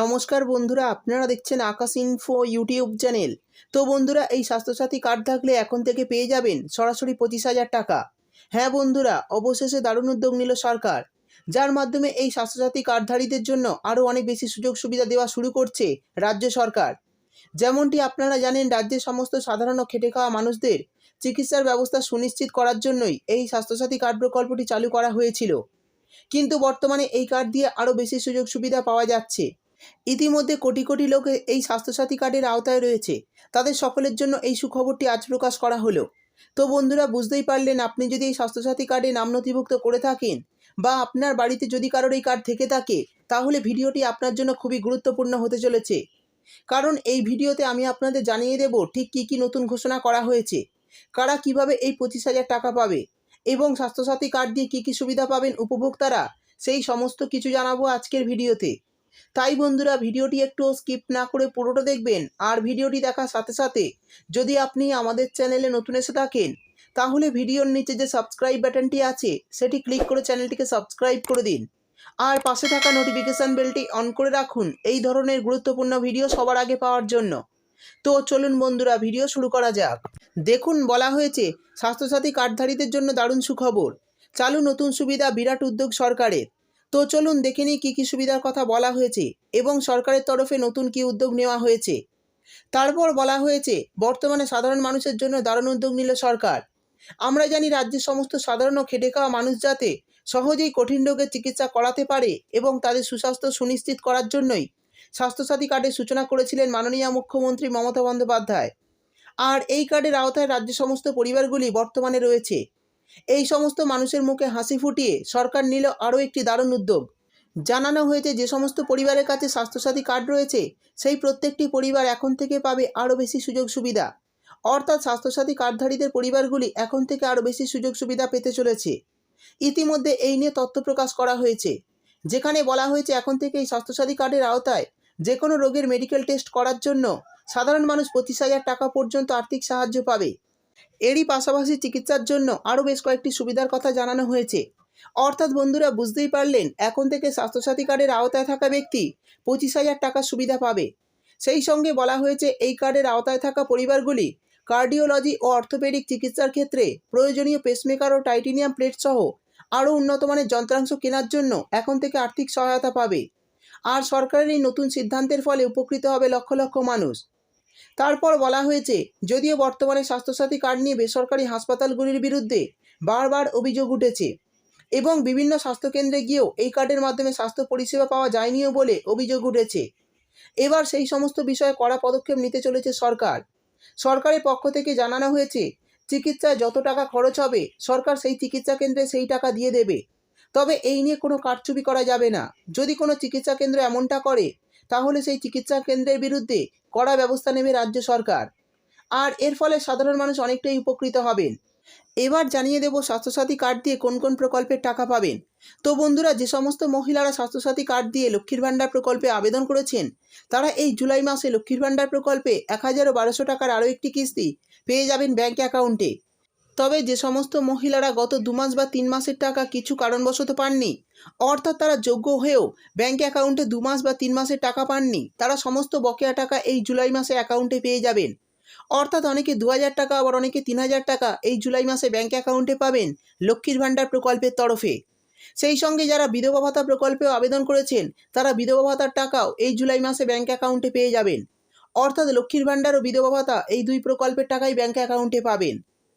নমস্কার বন্ধুরা, আপনারা দেখছেন আকাশ ইনফো ইউটিউব চ্যানেল তো বন্ধুরা, এই স্বাস্থ্যসাথী কার্ড থাকলে এখন থেকে পেয়ে যাবেন সরাসরি পঁচিশ হাজার টাকা। হ্যাঁ বন্ধুরা, অবশেষে দারুণ উদ্যোগ নিল সরকার। যার মাধ্যমে এই স্বাস্থ্যসাথী কার্ডধারীদের জন্য আরও অনেক বেশি সুযোগ সুবিধা দেওয়া শুরু করছে রাজ্য সরকার। যেমনটি আপনারা জানেন, রাজ্যের সমস্ত সাধারণ খেটে খাওয়া মানুষদের চিকিৎসার ব্যবস্থা সুনিশ্চিত করার জন্যই এই স্বাস্থ্যসাথী কার্ড প্রকল্পটি চালু করা হয়েছিল। কিন্তু বর্তমানে এই কার্ড দিয়ে আরও বেশি সুযোগ সুবিধা পাওয়া যাচ্ছে। ইতিমধ্যে কোটি কোটি লোক এই স্বাস্থ্যসাথী কার্ডের আওতায় রয়েছে। তাদের সকলের জন্য এই সুখবরটি আজ প্রকাশ করা হলো। তো বন্ধুরা, বুঝতেই পারলেন, আপনি যদি এই স্বাস্থ্যসাথী কার্ডে নাম নথিভুক্ত করে থাকেন বা আপনার বাড়িতে যদি কারোর এই কার্ড থেকে থাকে, তাহলে ভিডিওটি আপনার জন্য খুবই গুরুত্বপূর্ণ হতে চলেছে। কারণ এই ভিডিওতে আমি আপনাদের জানিয়ে দেব ঠিক কী কী নতুন ঘোষণা করা হয়েছে, কারা কীভাবে এই পঁচিশ হাজার টাকা পাবে এবং স্বাস্থ্যসাথী কার্ড দিয়ে কী কী সুবিধা পাবেন উপভোক্তারা, সেই সমস্ত কিছু জানাব আজকের ভিডিওতে। তাই বন্ধুরা ভিডিওটি একটু স্কিপ না করে পুরোটা দেখবেন আর ভিডিওটি দেখার সাথে সাথে যদি আপনি আমাদের চ্যানেলে নতুন এসে থাকেন, তাহলে ভিডিওর নিচে যে সাবস্ক্রাইব বাটনটি আছে, সেটি ক্লিক করে চ্যানেলটিকে সাবস্ক্রাইব করে দিন। আর পাশে থাকা নোটিফিকেশান বেলটি অন করে রাখুন এই ধরনের গুরুত্বপূর্ণ ভিডিও সবার আগে পাওয়ার জন্য। তো চলুন বন্ধুরা ভিডিও শুরু করা যাক। দেখুন, বলা হয়েছে, স্বাস্থ্যসাথী কার্ডধারীদের জন্য দারুণ সুখবর। চালু নতুন সুবিধা বিরাট উদ্যোগ সরকারের। তো চলুন দেখে নিই কী কী সুবিধার কথা বলা হয়েছে এবং সরকারের তরফে নতুন কী উদ্যোগ নেওয়া হয়েছে। তারপর বলা হয়েছে, বর্তমানে সাধারণ মানুষের জন্য দারুণ উদ্যোগ নিল সরকার। আমরা জানি রাজ্যের সমস্ত সাধারণ ও খেটে খাওয়া মানুষ যাতে সহজেই কঠিন রোগের চিকিৎসা করাতে পারে এবং তাদের সুস্বাস্থ্য সুনিশ্চিত করার জন্যই স্বাস্থ্যসাথী কার্ডের সূচনা করেছিলেন মাননীয় মুখ্যমন্ত্রী মমতা বন্দ্যোপাধ্যায়। আর এই কার্ডের আওতায় রাজ্যের সমস্ত পরিবারগুলি বর্তমানে রয়েছে। এই সমস্ত মানুষের মুখে হাসি ফুটিয়ে সরকার নিল আরও একটি দারুণ উদ্যোগ। জানানো হয়েছে যে সমস্ত পরিবারের কাছে স্বাস্থ্যসাথী কার্ড রয়েছে, সেই প্রত্যেকটি পরিবার এখন থেকে পাবে আরও বেশি সুযোগ সুবিধা। অর্থাৎ স্বাস্থ্যসাথী কার্ডধারীদের পরিবারগুলি এখন থেকে আরও বেশি সুযোগ সুবিধা পেতে চলেছে। ইতিমধ্যে এই নিয়ে তথ্য প্রকাশ করা হয়েছে। যেখানে বলা হয়েছে এখন থেকে এই স্বাস্থ্যসাথী কার্ডের আওতায় যে কোনো রোগের মেডিকেল টেস্ট করার জন্য সাধারণ মানুষ পঁচিশ হাজার টাকা পর্যন্ত আর্থিক সাহায্য পাবে। এরই পাশাপাশি চিকিৎসার জন্য আরও বেশ কয়েকটি সুবিধার কথা জানানো হয়েছে। অর্থাৎ বন্ধুরা বুঝতেই পারলেন, এখন থেকে স্বাস্থ্যসাথী কার্ডের আওতায় থাকা ব্যক্তি পঁচিশ হাজার টাকার সুবিধা পাবে। সেই সঙ্গে বলা হয়েছে, এই কার্ডের আওতায় থাকা পরিবারগুলি কার্ডিওলজি ও অর্থোপেডিক চিকিৎসার ক্ষেত্রে প্রয়োজনীয় পেসমেকার ও টাইটেনিয়াম প্লেট সহ আরও উন্নত মানের যন্ত্রাংশ কেনার জন্য এখন থেকে আর্থিক সহায়তা পাবে। আর সরকারের এই নতুন সিদ্ধান্তের ফলে উপকৃত হবে লক্ষ লক্ষ মানুষ। তারপর বলা হয়েছে, যদিও বর্তমানে স্বাস্থ্যসাথী কার্ড নিয়ে বেসরকারি হাসপাতালগুলির বিরুদ্ধে বারবার অভিযোগ উঠেছে এবং বিভিন্ন স্বাস্থ্যকেন্দ্রে গিয়েও এই কার্ডের মাধ্যমে স্বাস্থ্য পরিষেবা পাওয়া যায়নিও বলে অভিযোগ উঠেছে। এবার সেই সমস্ত বিষয়ে কড়া পদক্ষেপ নিতে চলেছে সরকার। সরকারের পক্ষ থেকে জানানো হয়েছে, চিকিৎসায় যত টাকা খরচ হবে, সরকার সেই চিকিৎসা কেন্দ্রে সেই টাকা দিয়ে দেবে। তবে এই নিয়ে কোনো কারচুপি করা যাবে না। যদি কোনো চিকিৎসা কেন্দ্র এমনটা করে তাহলে সেই চিকিৎসা কেন্দ্রের বিরুদ্ধে কড়া ব্যবস্থা নেবে রাজ্য সরকার। আর এর ফলে সাধারণ মানুষ অনেকটাই উপকৃত হবেন। এবার জানিয়ে দেব স্বাস্থ্যসাথী কার্ড দিয়ে কোন কোন প্রকল্পের টাকা পাবেন। তো বন্ধুরা, যে সমস্ত মহিলারা স্বাস্থ্যসাথী কার্ড দিয়ে লক্ষ্মীর ভাণ্ডার প্রকল্পে আবেদন করেছেন, তারা এই জুলাই মাসে লক্ষ্মীর ভাণ্ডার প্রকল্পে এক হাজার বারোশো টাকার আরও একটি কিস্তি পেয়ে যাবেন ব্যাঙ্ক অ্যাকাউন্টে। তবে যে সমস্ত মহিলারা গত দু মাস বা তিন মাসের টাকা কিছু কারণবশত পাননি, অর্থাৎ তারা যোগ্য হয়েও ব্যাঙ্ক অ্যাকাউন্টে দু মাস বা তিন মাসের টাকা পাননি, তারা সমস্ত বকেয়া টাকা এই জুলাই মাসে অ্যাকাউন্টে পেয়ে যাবেন। অর্থাৎ অনেকে দু হাজার টাকা, আবার অনেকে তিন হাজার টাকা এই জুলাই মাসে ব্যাঙ্ক অ্যাকাউন্টে পাবেন লক্ষ্মীর ভাণ্ডার প্রকল্পের তরফে। সেই সঙ্গে যারা বিধবা ভাতা প্রকল্পেও আবেদন করেছেন, তারা বিধবা ভাতার টাকাও এই জুলাই মাসে ব্যাঙ্ক অ্যাকাউন্টে পেয়ে যাবেন। অর্থাৎ লক্ষ্মীর ভাণ্ডার ও বিধবা ভাতা এই দুই প্রকল্পের টাকাই ব্যাঙ্ক অ্যাকাউন্টে পাবেন।